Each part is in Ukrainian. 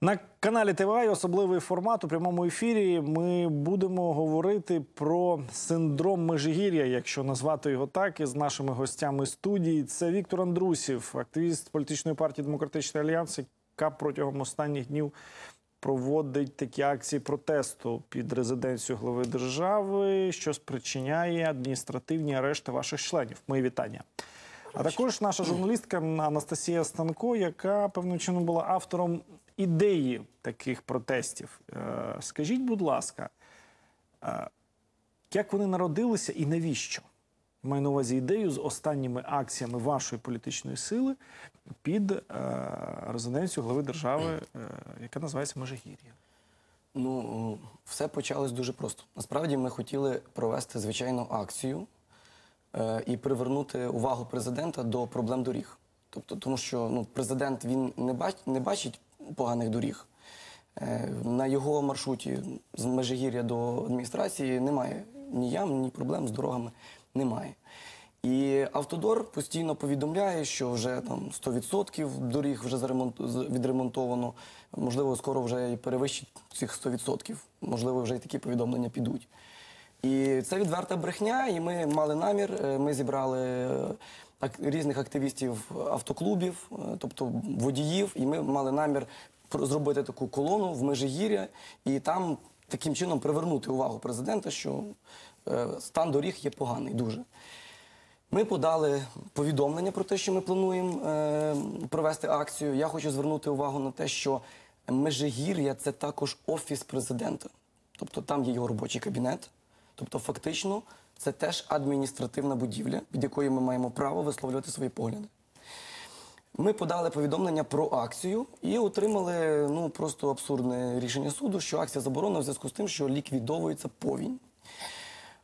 На каналі ТВА і особливий формат у прямому ефірі. Ми будемо говорити про синдром Межигір'я, якщо назвати його так, із нашими гостями студії. Це Віктор Андрусів, активіст політичної партії Демократичний Альянс, яка протягом останніх днів проводить такі акції протесту під резиденцією глави держави, що спричиняє адміністративні арешти ваших членів. Мої вітання. А також наша журналістка Анастасія Станко, яка певним чином була автором ідеї таких протестів. Е, Скажіть, будь ласка, е, як вони народилися і навіщо? Маю на увазі ідею з останніми акціями вашої політичної сили під е, резиденцією глави держави, е, яка називається Межигір'я. Ну, все почалось дуже просто. Насправді ми хотіли провести звичайну акцію і привернути увагу президента до проблем доріг. Тобто, тому що ну, президент він не, бач, не бачить поганих доріг. Е, на його маршруті з Межигір'я до адміністрації немає ні ям, ні проблем з дорогами немає. І Автодор постійно повідомляє, що вже там 100% доріг вже заремонт- відремонтовано. Можливо, скоро вже і перевищить цих 100%. Можливо, вже і такі повідомлення підуть. І це відверта брехня, і ми мали намір. е, Ми зібрали е, різних активістів автоклубів, е, тобто водіїв, і ми мали намір зробити таку колону в Межигір'я і там таким чином привернути увагу президента, що стан доріг є поганий дуже. Ми подали повідомлення про те, що ми плануємо провести акцію. Я хочу звернути увагу на те, що Межигір'я це також офіс президента. Тобто там є його робочий кабінет. Тобто, фактично, це теж адміністративна будівля, під якою ми маємо право висловлювати свої погляди. Ми подали повідомлення про акцію і отримали ну, просто абсурдне рішення суду, що акція заборонена в зв'язку з тим, що ліквідовується повінь.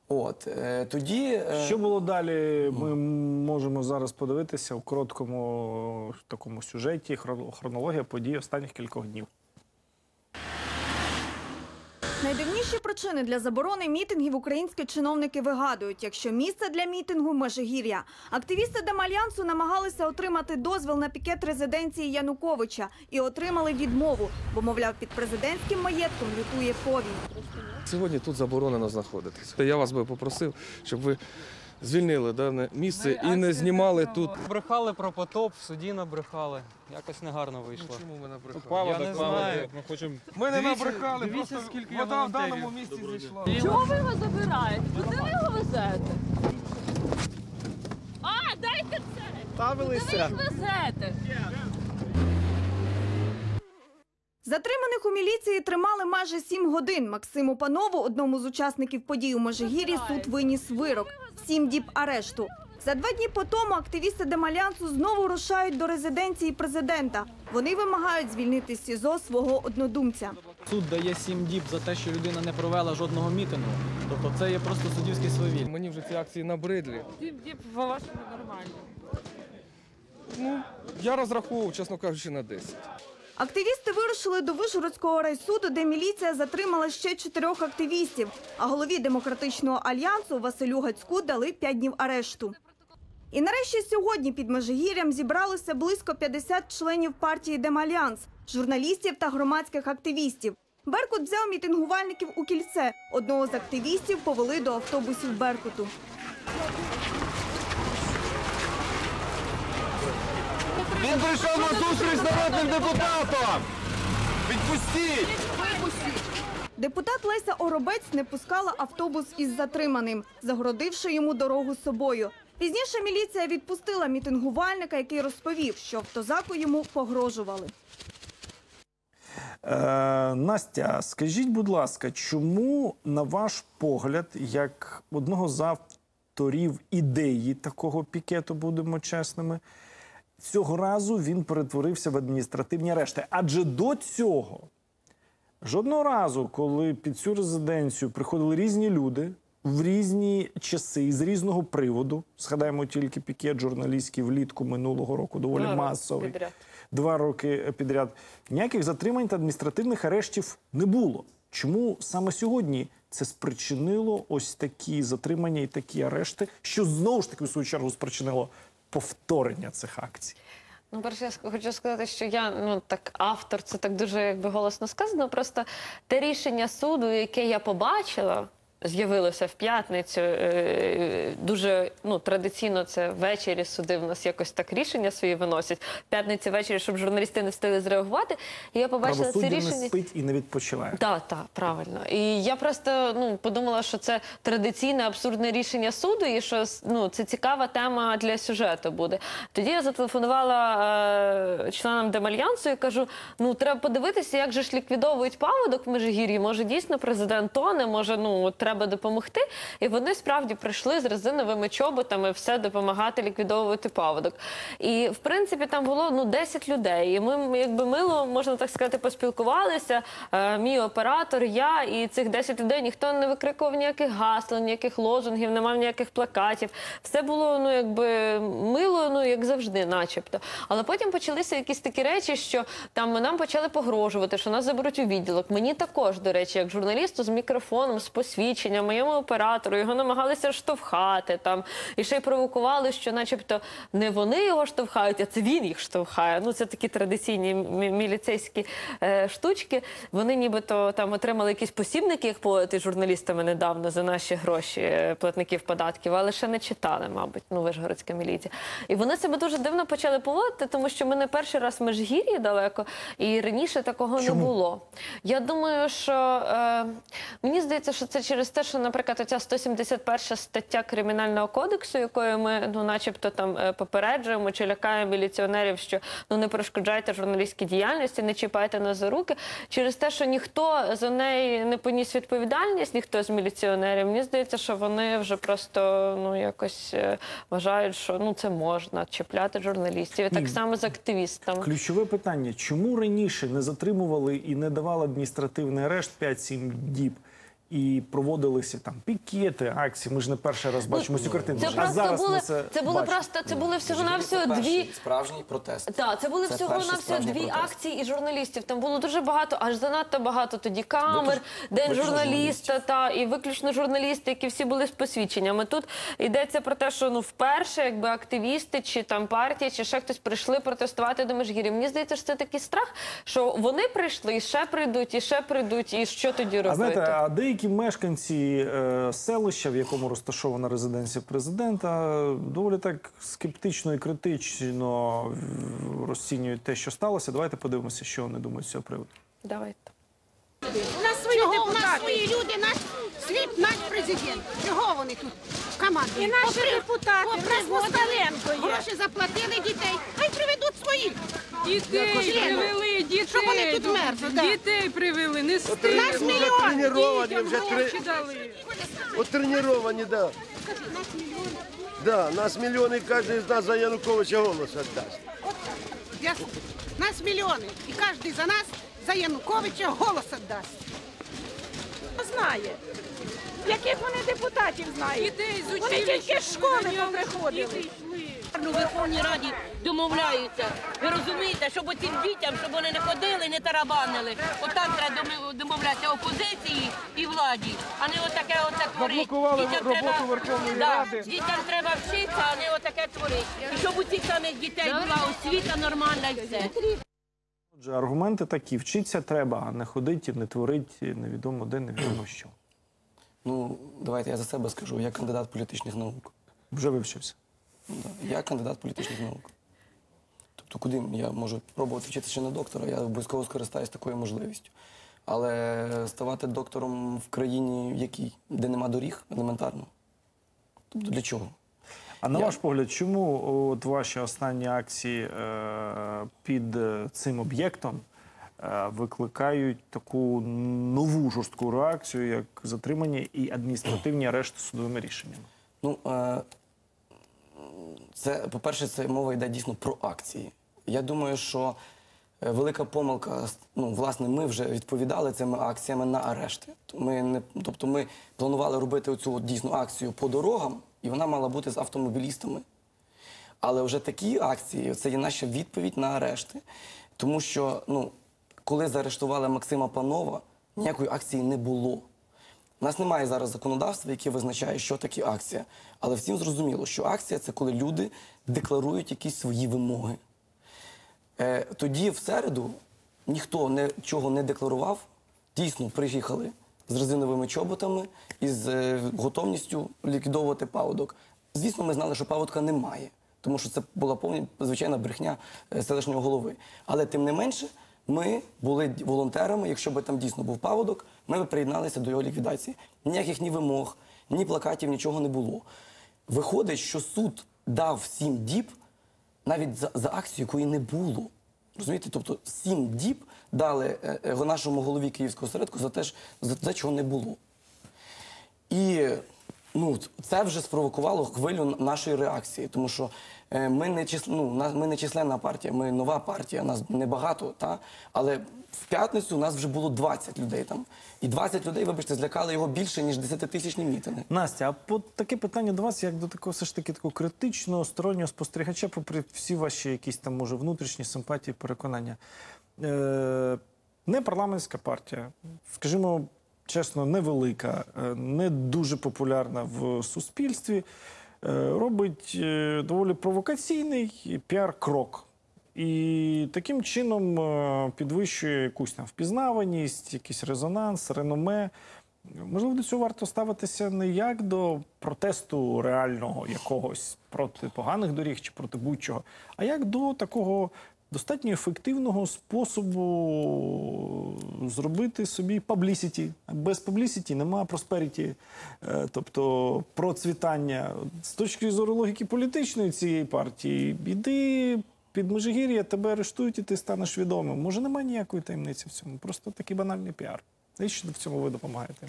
От е, тоді е, Що було далі? Ми можемо зараз подивитися в короткому е, такому сюжеті хро- хронологія подій останніх кількох днів. Найдивніші причини для заборони мітингів українські чиновники вигадують, якщо місце для мітингу Межигір'я. Активісти Демальянсу намагалися отримати дозвіл на пікет резиденції Януковича і отримали відмову, бо, мовляв, під президентським маєтком лютує повінь. Сьогодні тут заборонено знаходитися. Я вас би попросив, щоб ви звільнили дане місце і не знімали тут. Брехали про потоп, в суді набрехали. Якось негарно вийшло. Чому ви набрехали? Я не знаю. Ми хочемо. Ми не Дивіться- набрехали, дивіться, просто вода в даному місці зійшла. Чого ви його забираєте? Куди ви його везете? А, дайте це! Куди ви їх везете? Затриманих у міліції тримали майже сім годин. Максиму Панову, одному з учасників подій у Межигір'ї, суд виніс вирок – сім діб арешту. За два дні по тому активісти Демальянсу знову рушають до резиденції президента. Вони вимагають звільнити з СІЗО свого однодумця. Суд дає сім діб за те, що людина не провела жодного мітингу. Тобто це є просто суддівський свавіль. Мені вже ці акції набридлі. Діп, діп, по-вашому нормально. Ну, я розраховував, чесно кажучи, на 10. Активісти вирушили до Вишгородського райсуду, де міліція затримала ще чотирьох активістів. А голові демократичного альянсу Василю Гацьку дали п'ять днів арешту. І нарешті сьогодні під Межигір'ям зібралося близько 50 членів партії Демальянс, журналістів та громадських активістів. Беркут взяв мітингувальників у кільце. Одного з активістів повели до автобусів Беркуту. Він прийшов на зустріч з народним депутатом! Відпустіть! Депутат Леся Оробець не пускала автобус із затриманим, загородивши йому дорогу собою. Пізніше міліція відпустила мітингувальника, який розповів, що автозаку йому погрожували. Е, Настя, скажіть, будь ласка, чому, на ваш погляд, як одного з авторів ідеї такого пікету, будемо чесними, цього разу він перетворився в адміністративні арешти? Адже до цього жодного разу, коли під цю резиденцію приходили різні люди в різні часи з різного приводу, згадаємо тільки пікет журналістський влітку минулого року, доволі масовий два роки підряд. Ніяких затримань та адміністративних арештів не було. Чому саме сьогодні це спричинило ось такі затримання і такі арешти, що знову ж таки в свою чергу спричинило повторення цих акцій? Ну, перше, я хочу сказати, що я ну так автор, це так дуже якби голосно сказано. Просто те рішення суду, яке я побачила. З'явилося в п'ятницю. е, Дуже ну традиційно це ввечері суди в нас якось так рішення свої виносять. В п'ятниці ввечері, щоб журналісти не встигли зреагувати. І я побачила це Правосуддя не рішення. спить і не відпочиває. Так, так, правильно. І я просто ну подумала, що це традиційне абсурдне рішення суду, і що ну це цікава тема для сюжету буде. Тоді я зателефонувала е, членам Демальянсу і кажу: ну треба подивитися, як же ж ліквідовують паводок в Межигір'ї. Може, дійсно президент тоне, може, ну от треба допомогти. І вони справді прийшли з резиновими чоботами все допомагати ліквідовувати паводок. І в принципі там було ну 10 людей. І ми якби мило, можна так сказати, поспілкувалися. Е, мій оператор, я і цих 10 людей ніхто не викрикував ніяких гасел, ніяких лозунгів, не мав ніяких плакатів. Все було ну якби мило, ну як завжди, начебто. Але потім почалися якісь такі речі, що там нам почали погрожувати, що нас заберуть у відділок. Мені також, до речі, як журналісту з мікрофоном, з посвідченням, моєму оператору, його намагалися штовхати там і ще й провокували, що, начебто, не вони його штовхають, а це він їх штовхає. Ну це такі традиційні мі- міліцейські е, штучки. Вони нібито там отримали якісь посібники, як з журналістами недавно за наші гроші е, платників податків, але ще не читали, мабуть, ну Вишгородська міліція. І вони себе дуже дивно почали поводити, тому що ми не перший раз в Межгір'ї далеко, і раніше такого Чому? не було. Я думаю, що е, мені здається, що це через те, що, наприклад, оця 171 стаття кримінального кодексу, якою ми, ну, начебто, там е, попереджуємо чи лякаємо міліціонерів, що ну не перешкоджайте журналістській діяльності, не чіпайте нас за руки. Через те, що ніхто за неї не поніс відповідальність, ніхто з міліціонерів, мені здається, що вони вже просто ну якось е, вважають, що ну це можна чіпляти журналістів. І так Ні. само з активістами. Ключове питання: чому раніше не затримували і не давали адміністративний арешт 5-7 діб? І проводилися там пікети, акції. Ми ж не перший раз бачимо цю картину. Це а просто зараз були ми це, це були бачимо. просто це були всього на всього Це перший дві. справжній протест. Так, це були Це всього перший на всього справжній дві протест. акції і журналістів. Там було дуже багато, аж занадто багато тоді камер, день виключно журналіста та і виключно журналісти, які всі були з посвідченнями. Тут йдеться про те, що ну вперше, якби активісти чи там партія, чи ще хтось прийшли протестувати до Межгір'я. Мені здається, що це такий страх, що вони прийшли і ще прийдуть, і ще прийдуть, і що тоді робити? А знаєте, а деякі мешканці е, селища, в якому розташована резиденція президента, доволі так скептично і критично розцінюють те, що сталося. Давайте подивимося, що вони думають з цього приводу. Давайте. У нас свої депутати. У нас свої люди, наш світ, наш президент. Чого вони тут командують? І наші депутати. Попри Москаленко Гроші заплатили дітей. Хай приведуть своїх. Дітей Членів. Дітей. Щоб вони тут мерзли, да. Дітей привели, не Нас стидно. мільйон. Треніровані Дітям вже три. гроші дали. От треніровані, да. Да, нас мільйони, кожен з нас за Януковича голос віддасть. Я- Нас мільйони. І кожен за нас, за Януковича, голос віддасть. Знає. Яких вони депутатів знають? Дітей з Вони тільки з школи поприходили. У Верховній Раді домовляються. Ви розумієте, щоб цим дітям, щоб вони не ходили, не тарабанили. Отак треба домовлятися опозиції і владі, а не отаке оце творить. Заблокували Дітям роботу треба- Верховної Да, Ради. Дітям треба вчитися, а не отаке творить. І щоб у цих самих дітей була освіта нормальна і все. Отже, аргументи такі: вчитися треба, а не ходить і не творить невідомо де, невідомо що. Ну, давайте я за себе скажу. Я кандидат політичних наук. Вже вивчився. Да, Я кандидат політичних наук. Тобто, куди я можу пробувати вчитися ще на доктора, я обов'язково скористаюсь такою можливістю. Але ставати доктором в країні, в якій, де нема доріг, елементарно. Тобто для чого? А на Я- ваш погляд, чому от ваші останні акції е, під е, цим об'єктом е, викликають таку нову жорстку реакцію, як затримання і адміністративні арешти судовими рішеннями? Ну, е, це, по-перше, це мова йде дійсно про акції. Я думаю, що е, велика помилка, ну, власне, ми вже відповідали цими акціями на арешти. Ми не, тобто ми планували робити оцю от дійсно акцію по дорогам, і вона мала бути з автомобілістами. Але вже такі акції це є наша відповідь на арешти. Тому що, ну, коли заарештували Максима Панова, ніякої акції не було. У нас немає зараз законодавства, яке визначає, що таке акція. Але всім зрозуміло, що акція це коли люди декларують якісь свої вимоги. Е, тоді, в середу, ніхто нічого не декларував. Дійсно, приїхали з резиновими чоботами і з е, готовністю ліквідовувати паводок. Звісно, ми знали, що паводка немає, тому що це була повна звичайна брехня е, селищного голови. Але тим не менше, ми були волонтерами. Якщо б там дійсно був паводок, ми б приєдналися до його ліквідації. Ніяких ні вимог, ні плакатів, нічого не було. Виходить, що суд дав сім діб навіть за, за акцію, якої не було. Розумієте? Тобто сім діб дали е, е, нашому голові Київського осередку за те, за те, чого не було. І ну, це вже спровокувало хвилю нашої реакції, тому що е, ми не, чис... ну, ми не численна партія, ми нова партія, нас небагато, та? але в п'ятницю у нас вже було 20 людей там. І 20 людей, вибачте, злякали його більше, ніж 10-тисячні мітинги. Настя, а по таке питання до вас, як до такого все ж таки такого критичного стороннього спостерігача, попри всі ваші якісь там може внутрішні симпатії, переконання. Е, не парламентська партія, скажімо чесно, невелика, е, не дуже популярна в суспільстві, е, робить е, доволі провокаційний піар-крок. І таким чином підвищує якусь там впізнаваність, якийсь резонанс, реноме. Можливо, до цього варто ставитися не як до протесту реального якогось проти поганих доріг чи проти будь-чого, а як до такого достатньо ефективного способу зробити собі паблісіті. Без паблісіті немає просперіті, Е, тобто процвітання. З точки зору логіки політичної цієї партії, іди під Межигір'я, тебе арештують і ти станеш відомим. Може, немає ніякої таємниці в цьому, просто такий банальний піар. І що в цьому ви допомагаєте?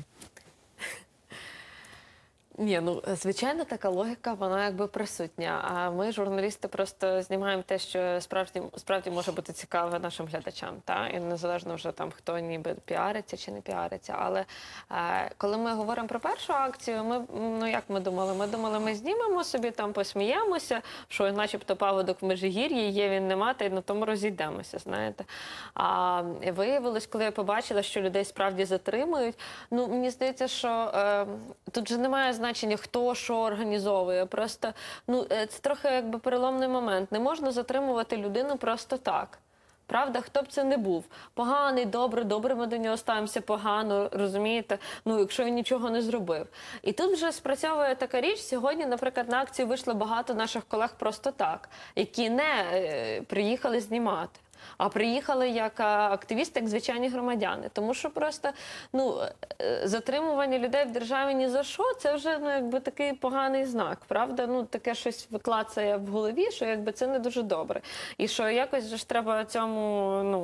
Ні, ну звичайно, така логіка, вона якби присутня. А ми, журналісти, просто знімаємо те, що справді справді може бути цікаве нашим глядачам. Та і незалежно вже там хто ніби піариться чи не піариться. Але е, коли ми говоримо про першу акцію, ми ну як ми думали? Ми думали, ми знімемо собі там, посміємося, що, начебто, паводок в Межигір'ї є, він нема, та й на тому розійдемося. Знаєте. А виявилось, коли я побачила, що людей справді затримують. Ну мені здається, що е, тут же немає значення, хто що організовує. Просто ну е, це трохи якби переломний момент. Не можна затримувати людину просто так. Правда, хто б це не був? Поганий, добре, добре, ми до нього ставимося погано, розумієте? Ну, якщо він нічого не зробив. І тут вже спрацьовує така річ. Сьогодні, наприклад, на акцію вийшло багато наших колег просто так, які не е, приїхали знімати. А приїхали як активісти, як звичайні громадяни. Тому що просто ну, е, затримування людей в державі ні за що, це вже ну, якби такий поганий знак. Правда? Ну, таке щось виклацає в голові, що якби це не дуже добре. І що якось ж треба цьому ну,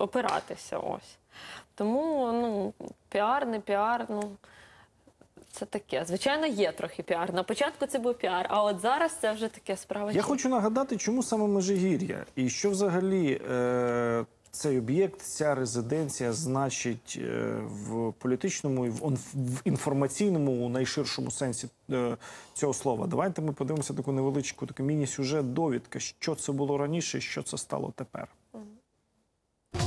опиратися. Ось. Тому ну, піар, не піар, ну. Це таке. Звичайно, є трохи піар. На початку це був піар, а от зараз це вже таке справа. Я хочу нагадати, чому саме Межигір'я і що взагалі е, цей об'єкт, ця резиденція значить е, в політичному і в, в інформаційному у найширшому сенсі е, цього слова. Давайте ми подивимося таку невеличку таку міні-сюжет, довідка, що це було раніше, і що це стало тепер.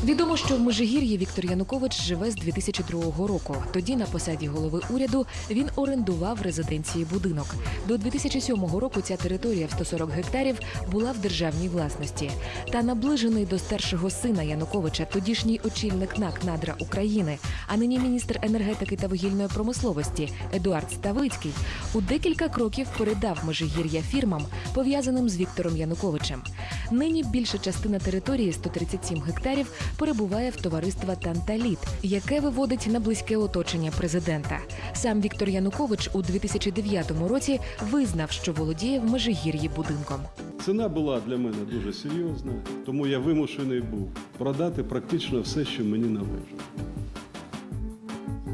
Відомо, що в Межигір'ї Віктор Янукович живе з 2002 року. Тоді на посаді голови уряду він орендував резиденції будинок. До 2007 року ця територія в 140 гектарів була в державній власності. Та наближений до старшого сина Януковича, тодішній очільник НАК Надра України, а нині міністр енергетики та вугільної промисловості Едуард Ставицький у декілька кроків передав Межигір'я фірмам, пов'язаним з Віктором Януковичем. Нині більша частина території 137 гектарів перебуває в товариства Танталіт, яке виводить на близьке оточення президента. Сам Віктор Янукович у 2009 році визнав, що володіє в Межигір'ї будинком. Ціна була для мене дуже серйозна, тому я вимушений був продати практично все, що мені належало.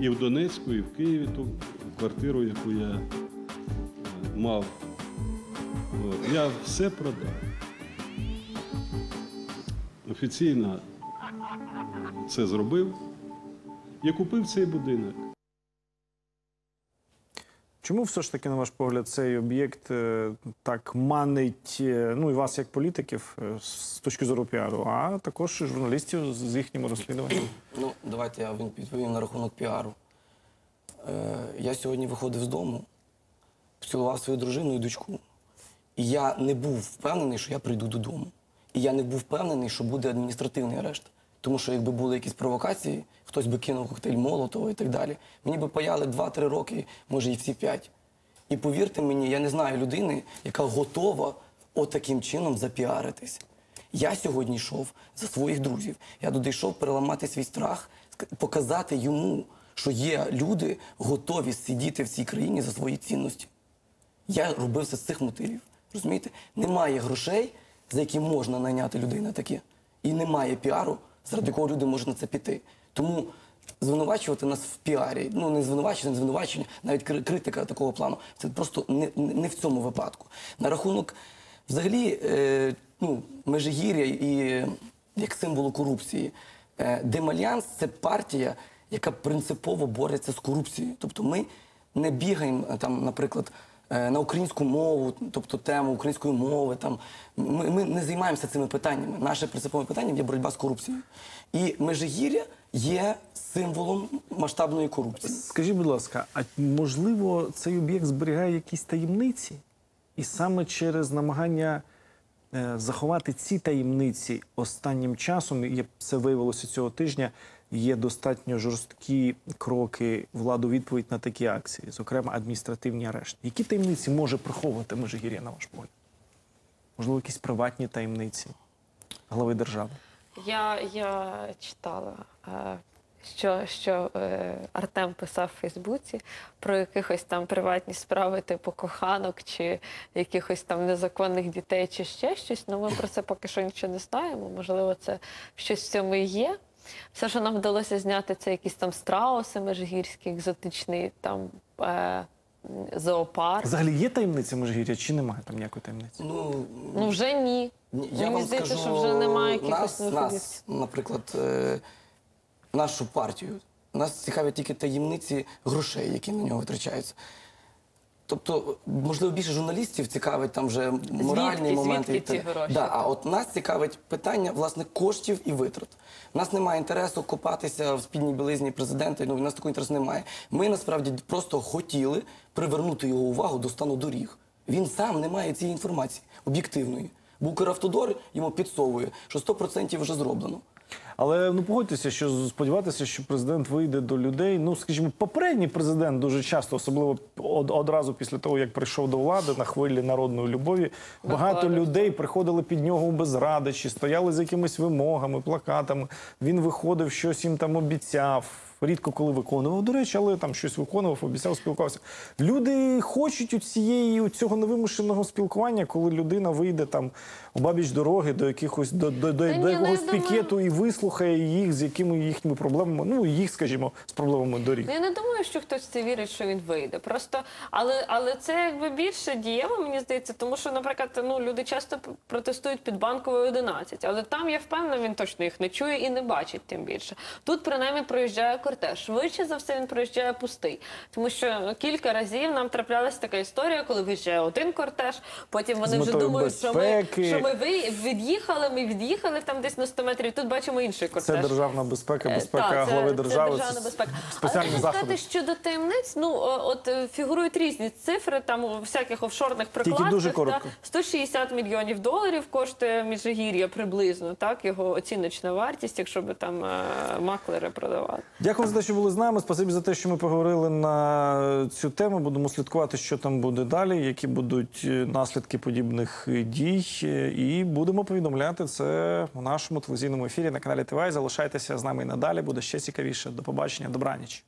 І в Донецьку, і в Києві ту квартиру, яку я е, мав. Я все продав. Офіційно е, це зробив. Я купив цей будинок. Чому все ж таки, на ваш погляд, цей об'єкт е, так манить е, ну і вас як політиків з точки зору піару, а також і журналістів з з їхніми розслідуваннями? Ну, давайте я відповім на рахунок піару. Е, я сьогодні виходив з дому, поцілував свою дружину і дочку. І я не був впевнений, що я прийду додому. І я не був впевнений, що буде адміністративний арешт. Тому що якби були якісь провокації, хтось би кинув коктейль Молотова і так далі, мені би паяли 2-3 роки, може і всі 5. І повірте мені, я не знаю людини, яка готова отаким чином запіаритись. Я сьогодні йшов за своїх друзів. Я туди йшов переламати свій страх, показати йому, що є люди, готові сидіти в цій країні за свої цінності. Я робив це з цих мотивів. Розумієте? Немає грошей, за які можна найняти людей на таке. І немає піару, заради якого люди можуть на це піти. Тому звинувачувати нас в піарі, ну не звинувачення, не звинувачення, навіть критика такого плану. Це просто не, не в цьому випадку. На рахунок взагалі е, ну, Межигір'я і як символу корупції. Е, Демальянс це партія, яка принципово бореться з корупцією. Тобто ми не бігаємо е, там, наприклад, на українську мову, тобто тему української мови. Там ми, ми не займаємося цими питаннями. Наше принципове питання є боротьба з корупцією. І Межигір'я є символом масштабної корупції. Скажіть, будь ласка, а можливо, цей об'єкт зберігає якісь таємниці? І саме через намагання е, заховати ці таємниці останнім часом, і це виявилося цього тижня, є достатньо жорсткі кроки владу відповідь на такі акції, зокрема адміністративні арешти. Які таємниці може приховувати Межигір'я, на ваш погляд? Можливо, якісь приватні таємниці глави держави? Я, я читала, е, що, що е, Артем писав в Фейсбуці про якихось там приватні справи, типу коханок, чи якихось там незаконних дітей, чи ще щось. Ну ми про це поки що нічого не знаємо. Можливо, це щось в цьому є. Все, що нам вдалося зняти, це якісь там страуси межгірські, екзотичний там е, зоопарк. Взагалі є таємниця Межигір'я чи немає там ніякої таємниці? Ну, Ну вже ні. Ні, Я Мені вам здається, скажу, що вже немає якихось нас, виходів. нас, наприклад, е, нашу партію. Нас цікавлять тільки таємниці грошей, які на нього витрачаються. Тобто, можливо, більше журналістів цікавить там вже моральні Звідки- моменти. звідки ці гроші? Да, а от нас цікавить питання власне коштів і витрат. У нас немає інтересу копатися в спільній білизні президента. Ну, у нас такого інтересу немає. Ми насправді просто хотіли привернути його увагу до стану доріг. Він сам не має цієї інформації об'єктивної. Бо Укравтодор йому підсовує, що 100% вже зроблено. Але ну погодьтеся, що сподіватися, що президент вийде до людей. Ну скажімо, попередній президент дуже часто, особливо од- одразу після того, як прийшов до влади на хвилі народної любові, багато людей приходили під нього без ради, чи стояли з якимись вимогами, плакатами. Він виходив, щось їм там обіцяв. Рідко коли виконував, до речі, але там щось виконував, обіцяв, спілкувався. Люди хочуть у цієї у цього невимушеного спілкування, коли людина вийде там у бабіч дороги до якихось до, до, до, ні, до ну, якогось думаю- пікету і вислухає їх, з якими їхніми проблемами, ну їх, скажімо, з проблемами доріг. Ну, Я не думаю, що хтось це вірить, що він вийде. Просто, але, але це якби більше дієво, мені здається, тому що, наприклад, ну люди часто протестують під банковою 11, але там я впевнена, він точно їх не чує і не бачить тим більше. Тут принаймні проїжджає кортеж. Швидше за все він проїжджає пустий, тому що кілька разів нам траплялася така історія, коли виїжджає один кортеж, потім вони вже думають, що ми, що ми ви- від'їхали, ми від'їхали там десь на 100 метрів. Тут бачимо інший кортеж. Це державна безпека, Е, безпека так, це- глави це держави. державна безпека. Спеціальні Але сказати, щодо таємниць, ну от е, фігурують різні цифри, там у всяких офшорних прикладах. дуже коротко. 160 мільйонів доларів коштує Міжгір'я приблизно, так його оціночна вартість, якщо би там е, маклери продавали. Дякую за те, що були з нами. Спасибі за те, що ми поговорили на цю тему. Будемо слідкувати, що там буде далі, які будуть е, наслідки подібних е, дій. Е, І будемо повідомляти це у нашому телевізійному ефірі на каналі ТВА. Залишайтеся з нами і надалі. Буде ще цікавіше. До побачення. Добраніч.